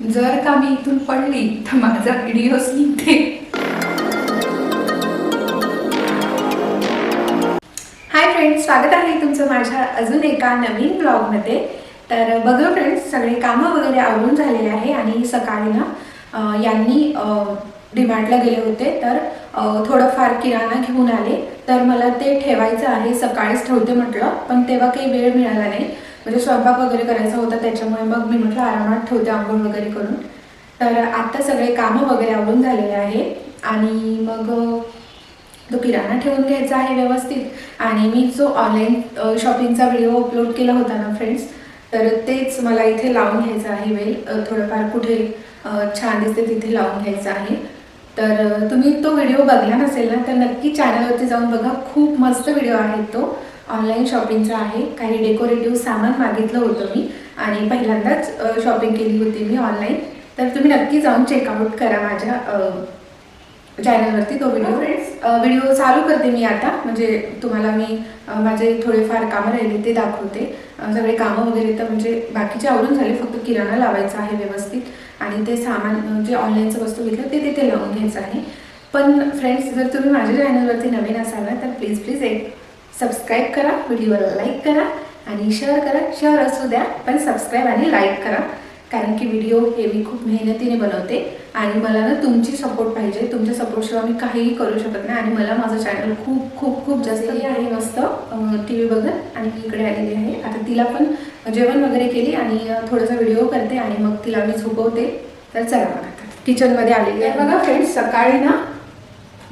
जर का मी इथून पडली तर माझा व्हिडिओच निघते. हाय फ्रेंड्स स्वागत आहे तुमचं माझ्या अजून एका नवीन ब्लॉगमध्ये तर बघा फ्रेंड्स सगळे कामं वगैरे आवरून झालेले आहे आणि सकाळी ना यांनी डिमार्टला गेले होते. तर थोडंफार किराणा घेऊन आले. तर मला ते ठेवायचं आहे सकाळीच ठेवते म्हटलं. पण तेव्हा काही वेळ मिळाला नाही. म्हणजे स्वयंपाक वगैरे करायचा होता त्याच्यामुळे मग मी म्हटलं आरामात ठेवते आंघोळ वगैरे करून. तर आत्ता सगळे कामं वगैरे आवडून झालेले आहे. आणि मग तो किराणा ठेवून घ्यायचा आहे व्यवस्थित. आणि मी जो ऑनलाईन शॉपिंगचा व्हिडिओ अपलोड केला होता ना फ्रेंड्स तर तेच मला इथे लावून घ्यायचं आहे वेल. थोडंफार कुठे छान दिसते तिथे लावून घ्यायचं आहे. तर तुम्ही तो व्हिडिओ बघला नसेल ना तर नक्की चॅनलवरती जाऊन बघा. खूप मस्त व्हिडिओ आहे तो. ऑनलाईन शॉपिंगचा आहे. काही डेकोरेटिव्ह सामान मागितलं होतं मी आणि पहिल्यांदाच शॉपिंग केली होती मी ऑनलाईन तर तुम्ही नक्की जाऊन चेकआउट करा माझ्या चॅनलवरती तो व्हिडिओ फ्रेंड्स व्हिडिओ चालू करते मी आता. म्हणजे तुम्हाला मी माझे थोडेफार कामं राहिले ते दाखवते. सगळे कामं वगैरे तर म्हणजे बाकीचे आवरून झाले. फक्त किराणा लावायचा आहे व्यवस्थित. आणि ते सामान जे ऑनलाईनचं वस्तू घेतलं ते तिथे लावून घ्यायचं आहे. पण फ्रेंड्स जर तुम्ही माझ्या चॅनलवरती नवीन असाल ना तर प्लीज प्लीज एक सबस्क्राईब करा व्हिडिओला लाईक करा आणि शेअर करा. शेअर असू द्या पण सबस्क्राईब आणि लाईक करा. कारण की व्हिडिओ हे मी खूप मेहनतीने बनवते आणि मला ना तुमची सपोर्ट पाहिजे. तुमच्या सपोर्टशिवाय मी काहीही करू शकत नाही आणि मला माझं चॅनल खूप खूप खूप जास्त आहे मस्त. टी व्ही बघत आणि मी इकडे आलेली आहे. आता तिला पण जेवण वगैरे केली आणि थोडासा व्हिडिओ करते आणि मग तिला मी झोपवते. तर चला बघा आता. किचनमध्ये आलेली आहे. बघा फ्रेंड्स सकाळी ना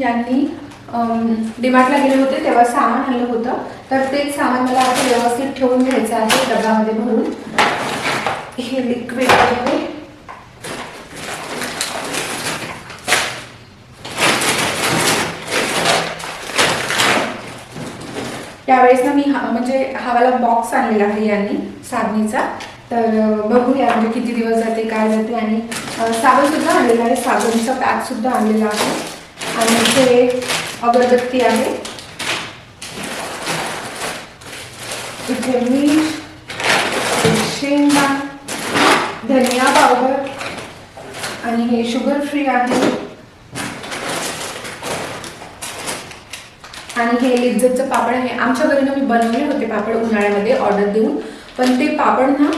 यांनी डिमार्टला गेले होते तेव्हा सामान आणलं होतं. तर तेच सामान मला आता व्यवस्थित ठेवून घ्यायचं आहे डब्यामध्ये भरून. हे लिक्विड आहे. यावेळेस ना मी हा म्हणजे हा वाला बॉक्स आणलेला आहे यांनी साबणीचा. तर बघूया म्हणजे किती दिवस जाते काय जाते. आणि साबणसुद्धा आणलेला आहे साबणचा पॅकसुद्धा आणलेला आहे. आणि ते अगरबत्ती आहे. इथे मीठ शेंगा धनिया पावडर आणि हे शुगर फ्री आहे. आणि हे लिज्जतचं पापड आहे. आमच्या घरी मी बनवले होते पापड उन्हाळ्यामध्ये ऑर्डर देऊन. पण ते पापड ना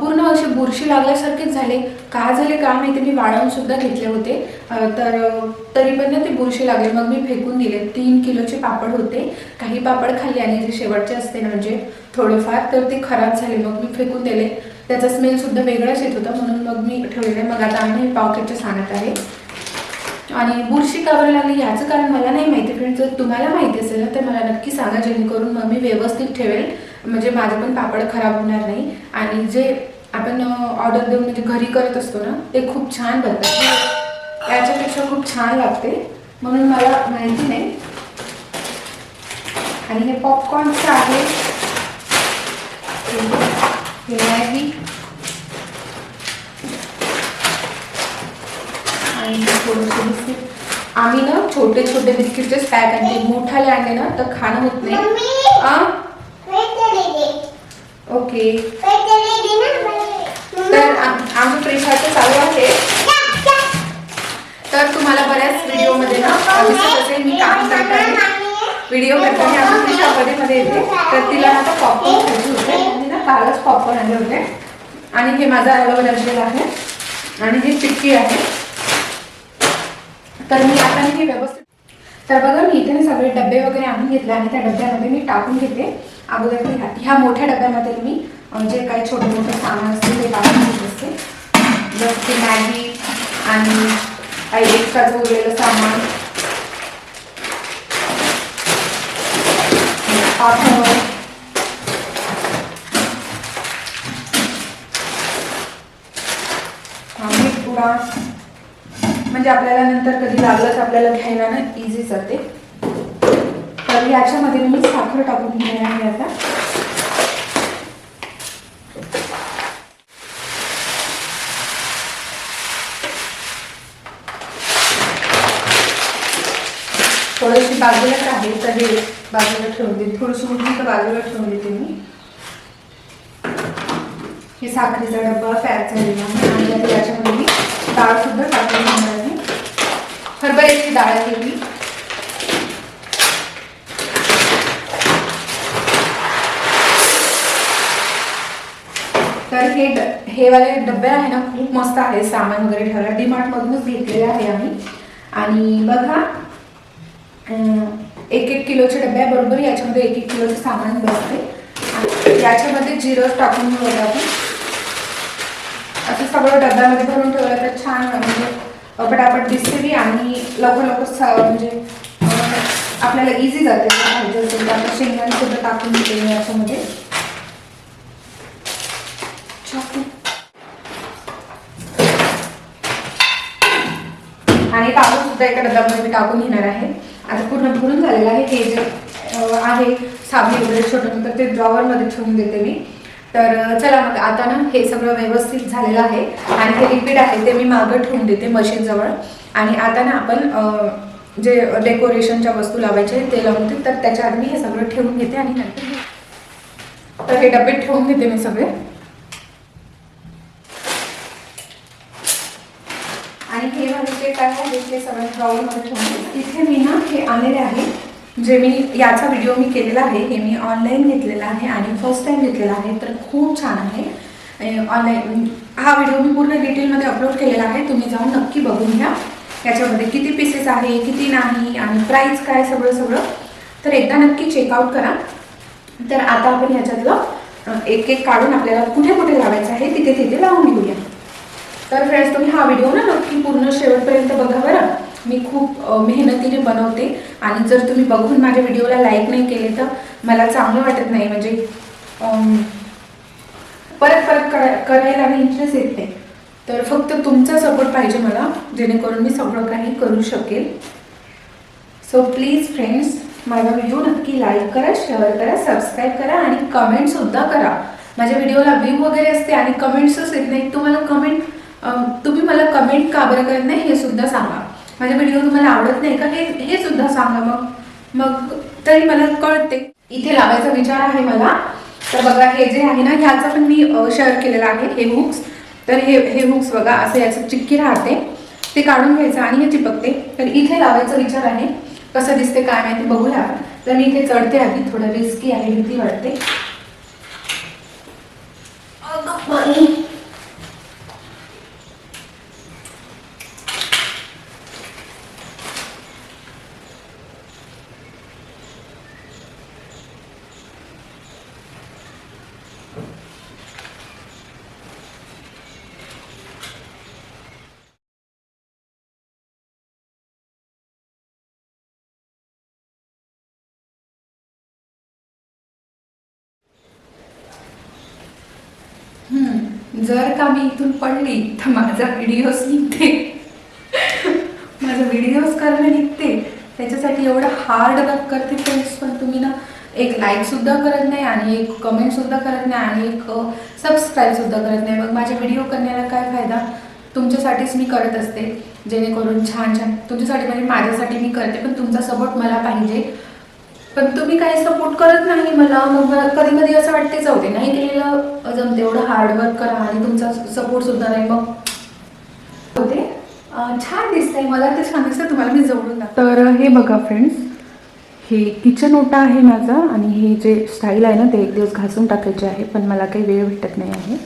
पूर्ण असे बुरशी लागल्यासारखेच झाले. का झाले का माहिती मी वाळवून सुद्धा घेतले होते. तर तरी पण ना ते बुरशी लागले. मग मी फेकून दिले. तीन किलोचे पापड होते. काही पापड खाल्ले आणि जे शेवटचे असते ना म्हणजे थोडेफार तर ते खराब झाले. मग मी फेकून दिले. त्याचा स्मेल सुद्धा वेगळाच येत होता. म्हणून मग मी ठेवलेले मग आता आम्ही हे सांगत आहे. आणि बुरशी कावर लागली? याचं कारण मला नाही माहिती फ्रेंड जर तुम्हाला माहिती असेल ना तर मला नक्की सांगा. जेणेकरून मग मी व्यवस्थित ठेवेल. म्हणजे माझं पण पापड खराब होणार नाही. आणि जे आपण ऑर्डर देऊन म्हणजे घरी करत असतो ना ते खूप छान बनतात. याच्यापेक्षा खूप छान लागते. म्हणून मला माहिती नाही. आणि हे पॉपकॉर्नचं आहे. हे मॅगी. आणि थोडंसं बिस्किट. आम्ही ना छोटे छोटे बिस्किटचेच पॅक आणते. मोठाले आणले ना तर खाणं होत नाही. ओके. तर आम- आमचं प्रेक्षाचं चालू आहे. तर तुम्हाला बऱ्याच व्हिडिओमध्ये ना दिसत असेल मी काम करताना व्हिडिओ करताना आमची प्रिशा मध्ये येते. तर तिला आता पॉपकॉर्न खायचे होते. ना कालच पॉपकॉर्न आणले होते. आणि हे माझा अलोवेरा जेल आहे. आणि ही टिक्की आहे. तर मी आता हे व्यवस्थित तर बघा मी इथे सगळे डबे वगैरे आणून घेतले आणि त्या डब्यामध्ये मी टाकून घेते. अगोदर ह्या- ह्या मोठ्या डब्यामध्ये मी जे काही छोटे मोठे सामान असते ते टाकून घेत असते. जसं की मॅगी आणि काही एक्स्ट्राचं उरलेलं सामान. पापड. मीठ पुडा म्हणजे आपल्याला नंतर कधी लागलं तर आपल्याला घ्यायला ना इझी जाते. तर याच्यामध्ये मी साखर टाकून घेणार आहे आता. थोडीशी बाजूलाच आहे तर हे बाजूला ठेवून देते. थोडीशी उठली तर बाजूला ठेवून देते मी. हे साखरेचा डब्बा फॅट झालेला आणि आता याच्यामध्ये मी डाळ सुद्धा टाकून घेणार आहे. हरभऱ्याची डाळ आहे ही. तर हे ड- हे वाले डबे आहे ना खूप मस्त आहे. सामान वगैरे ठेवायला डीमार्ट मधूनच घेतलेले आहे आम्ही. आणि बघा एक एक किलोच्या डब्याबरोबर बरोबर याच्यामध्ये एक एक किलोचं सामान बसते. आणि याच्यामध्ये जिरं टाकून ठेवलं आपण. असं सगळं डब्यामध्ये भरून ठेवलं तर छान म्हणजे पटापट दिसते बी आणि लवकर लवकर म्हणजे आपल्याला इझी जाते. म्हणजे पाहिजे असेल तर आपण शेंगदाणे सुद्धा टाकून देते मी याच्यामध्ये. आणि कापूर सुद्धा एका डब्यामध्ये मी टाकून घेणार आहे. आता पूर्ण भरून झालेलं आहे. हे जे आहे साबणी वगैरे छोटं तर ते ड्रॉवरमध्ये ठेवून देते मी. तर चला मग आता ना हे सगळं व्यवस्थित झालेलं आहे आणि हे लिक्विड आहे ते मी मागं ठेवून देते मशीनजवळ. आणि आता ना आपण जे डेकोरेशनच्या वस्तू लावायचे ते लावून देते. तर त्याच्या आधी मी हे सगळं ठेवून घेते आणि नंतर तर हे डबे ठेवून घेते मी सगळे. आणि हे म्हणजे जे काय आहे ते सगळं ड्रॉवरमध्ये ठेवून इथे मी ना हे आलेले आहे. जे मी याचा व्हिडिओ मी केलेला आहे हे मी ऑनलाईन घेतलेला आहे आणि फर्स्ट टाइम घेतलेला आहे तर खूप छान आहे. ऑनलाईन हा व्हिडिओ मी पूर्ण डिटेलमध्ये अपलोड केलेला आहे तुम्ही जाऊन नक्की बघून घ्या. याच्यामध्ये किती पीसेस आहे किती नाही आणि प्राईस काय सगळं सगळं. तर एकदा नक्की चेकआउट करा. तर आता आपण ह्याच्यातलं एक एक काढून आपल्याला कुठे कुठे लावायचं आहे तिथे तिथे लावून घेऊया. तर फ्रेंड्स तुम्ही हा व्हिडिओ ना नक्की पूर्ण शेवटपर्यंत बघा बरं. मी खूप मेहनतीने बनवते. आणि जर तुम्ही बघून माझ्या व्हिडिओला लाईक नाही केले तर मला चांगलं वाटत नाही. म्हणजे परत परत करा करायला आणि इंटरेस्ट येत नाही. तर फक्त तुमचा सपोर्ट पाहिजे मला जेणेकरून मी सगळं काही करू शकेल. सो प्लीज फ्रेंड्स माझा व्हिडिओ नक्की लाईक करा शेअर करा सबस्क्राईब करा आणि कमेंटसुद्धा करा. माझ्या व्हिडिओला व्ह्यू वगैरे असते आणि कमेंट्सच येत नाही. तुम्हाला कमेंट तुम्ही मला कमेंट का बरं करत नाही हे सुद्धा सांगा. माझे व्हिडिओ तुम्हाला आवडत नाही का? हे हे सुद्धा सांगा मग. मग तरी मला कळते. इथे लावायचा विचार आहे मला. तर बघा हे जे आहे ना ह्याचा पण मी शेअर केलेला आहे हे हुक्स तर हे हे हुक्स बघा असं याचं चिक्की राहते. ते काढून घ्यायचं आणि हे चिपकते. तर इथे लावायचा विचार आहे. कसं दिसते काय माहिती बघूया. तर मी इथे चढते आधी थोडं रिस्की आहे भीती वाटते. जर का मी इथून पडली तर माझा व्हिडिओज निघते. माझा व्हिडिओज करणं निघते. त्याच्यासाठी एवढं हार्ड वर्क करते फ्रेंड्स पण तुम्ही ना एक लाईकसुद्धा करत नाही आणि एक कमेंटसुद्धा करत नाही आणि एक सबस्क्राईबसुद्धा करत नाही. मग माझे व्हिडिओ करण्याला काय फायदा? तुमच्यासाठीच मी करत असते. जेणेकरून छान छान. तुमच्यासाठी म्हणजे माझ्यासाठी मी करते पण तुमचा सपोर्ट मला पाहिजे. पण तुम्ही काही सपोर्ट करत नाही मला मग कधी कधी असं वाटते जाऊ दे नाही केलेलं जमते एवढं हार्डवर्क करा आणि तुमचा सपोर्ट सुद्धा नाही मग होते छान दिसतंय मला ते छान दिसतं तुम्हाला मी जवळून तर हे बघा फ्रेंड्स हे किचन ओटा आहे माझा आणि हे जे स्टाईल आहे ना ते एक दिवस घासून टाकायचे आहे पण मला काही वेळ भेटत नाही आहे.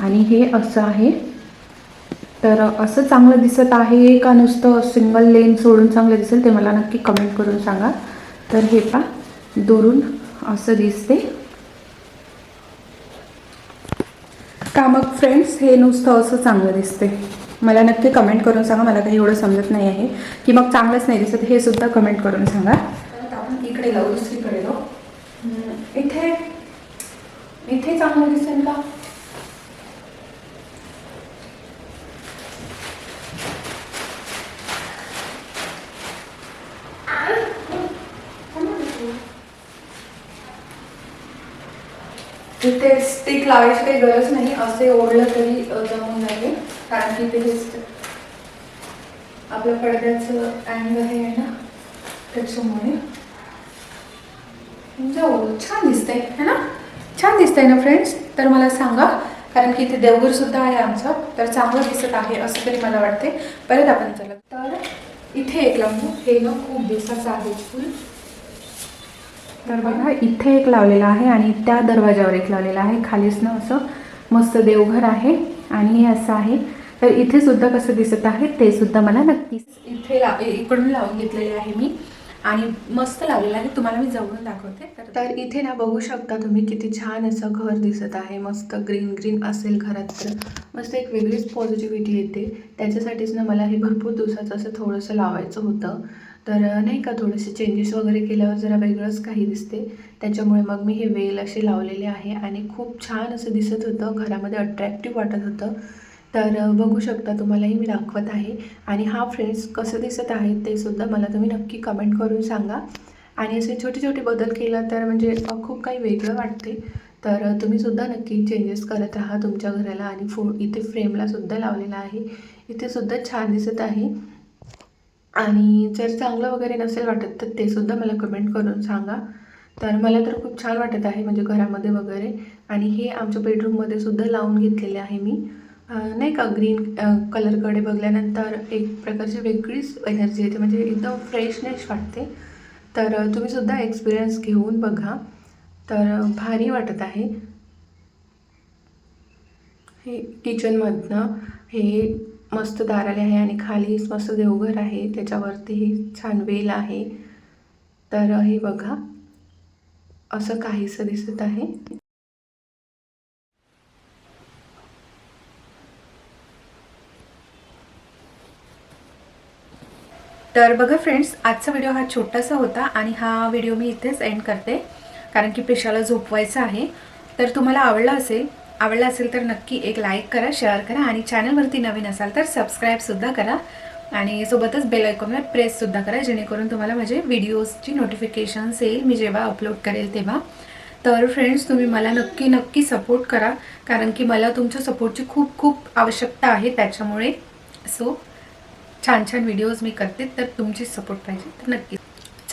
आणि हे असं आहे. तर असं चांगलं दिसत आहे का नुसतं सिंगल लेन सोडून चांगलं दिसेल ते मला नक्की कमेंट करून सांगा. तर हे पा दुरून असं दिसते. का मग फ्रेंड्स हे नुसतं असं चांगलं दिसते. मला नक्की कमेंट करून सांगा मला काही एवढं समजत नाही आहे. की मग चांगलंच नाही दिसत हे सुद्धा कमेंट करून सांगा. आपण इकडे जाऊ दुसरीकडे जाऊ. इथे इथे चांगलं दिसेल का इथे स्टिक लावायची काही गरज नाही असे ओढलं तरी जमून जाते. कारण की ते हे आपलं आपल्या पडद्याचं अँगल हे आहे ना त्याच्यामुळे. म्हणजे जाऊ छान दिसतंय है ना? छान दिसतंय ना फ्रेंड्स तर मला सांगा कारण की इथे देवघर सुद्धा आहे आमचं तर चांगलं दिसत आहे असं तरी मला वाटते परत आपण चला. तर इथे एक लावून हे ना खूप दिवसाचं आहे फुल. तर बघा इथे एक लावलेला आहे आणि त्या दरवाजावर एक लावलेला आहे. खालीच ना असं मस्त देवघर आहे आणि हे असं आहे. तर इथे सुद्धा कसं दिसत आहे ते सुद्धा मला नक्कीच इथे ला इकडून लावून घेतलेले आहे मी. आणि मस्त लावलेलं आहे. तुम्हाला मी जवळून दाखवते. तर तर इथे ना बघू शकता तुम्ही किती छान असं घर दिसत आहे. मस्त ग्रीन ग्रीन असेल घरात तर. मस्त एक वेगळीच पॉझिटिव्हिटी येते. त्याच्यासाठीच ना मला हे भरपूर दिवसाचं असं थोडंसं लावायचं होतं. तर नाही का थोडेसे चेंजेस वगैरे केल्यावर जरा वेगळंच काही दिसते. त्याच्यामुळे मग मी हे वेल असे लावलेले आहे आणि खूप छान असं दिसत होतं. घरामध्ये अट्रॅक्टिव्ह वाटत होतं. तर बघू शकता तुम्हालाही मी दाखवत आहे. आणि हा फ्रेंड्स कसं दिसत आहे ते सुद्धा मला तुम्ही नक्की कमेंट करून सांगा. आणि असे छोटे छोटे बदल केला तर म्हणजे खूप काही वेगळं वाटते. तर तुम्ही सुद्धा नक्की चेंजेस करत राहा तुमच्या घराला आणि फो इथे फ्रेमला सुद्धा लावलेला आहे. इथे सुद्धा छान दिसत आहे. आणि जर चांगलं वगैरे नसेल वाटत तर ते सुद्धा मला कमेंट करून सांगा. तर मला तर खूप छान वाटत आहे म्हणजे घरामध्ये वगैरे. आणि हे आमच्या बेडरूममध्ये सुद्धा लावून घेतलेले आहे मी. नाही का ग्रीन कलरकडे बघल्यानंतर एक प्रकारची वेगळीच एनर्जी येते म्हणजे एकदम फ्रेशनेस वाटते. तर तुम्हीसुद्धा तुम्ही सुद्धा एक्सपिरियन्स घेऊन बघा. तर भारी वाटत आहे. हे किचनमधनं हे मस्त दार आले आहे आणि खाली मस्त देवघर आहे. त्याच्यावरतीही छान वेल आहे. तर हे बघा. असं काहीसं दिसत आहे. तर बघा फ्रेंड्स आजचा व्हिडिओ हा छोटासा होता आणि हा व्हिडिओ मी इथेच एंड करते. कारण की पेशाला झोपवायचं आहे. तर तुम्हाला आवडला असेल आवडला असेल तर नक्की एक लाईक करा शेअर करा आणि चॅनलवरती नवीन असाल तर सबस्क्राईबसुद्धा करा. आणि सोबतच बेल आयकॉनवर प्रेससुद्धा करा जेणेकरून तुम्हाला माझे व्हिडिओजची नोटिफिकेशन्स येईल मी जेव्हा अपलोड करेल तेव्हा. तर फ्रेंड्स तुम्ही मला नक्की नक्की सपोर्ट करा कारण की मला तुमच्या सपोर्टची खूप खूप आवश्यकता आहे त्याच्यामुळे. सो छान छान व्हिडिओज मी करते तर तुमची सपोर्ट पाहिजे तर नक्की.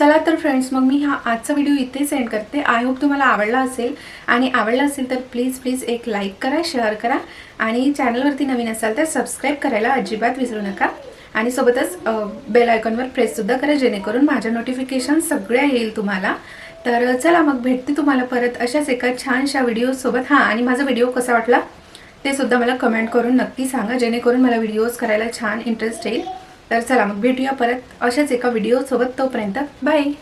चला तर फ्रेंड्स मग मी हा आजचा व्हिडिओ इथे सेंड करते. आय होप तुम्हाला आवडला असेल. आणि आवडला असेल तर प्लीज प्लीज एक लाईक करा शेअर करा. आणि चॅनलवरती नवीन असाल तर सबस्क्राईब करायला अजिबात विसरू नका. आणि सोबतच बेल आयकॉनवर प्रेससुद्धा करा जेणेकरून माझ्या नोटिफिकेशन सगळ्या येईल तुम्हाला. तर चला मग भेटते तुम्हाला परत अशाच एका छानशा व्हिडिओसोबत हां आणि माझा व्हिडिओ कसा वाटला ते सुद्धा मला कमेंट करून नक्की सांगा जेणेकरून मला व्हिडिओज करायला छान इंटरेस्ट येईल. तर चला मग भेटूया परत अशाच एका व्हिडिओसोबत तोपर्यंत बाय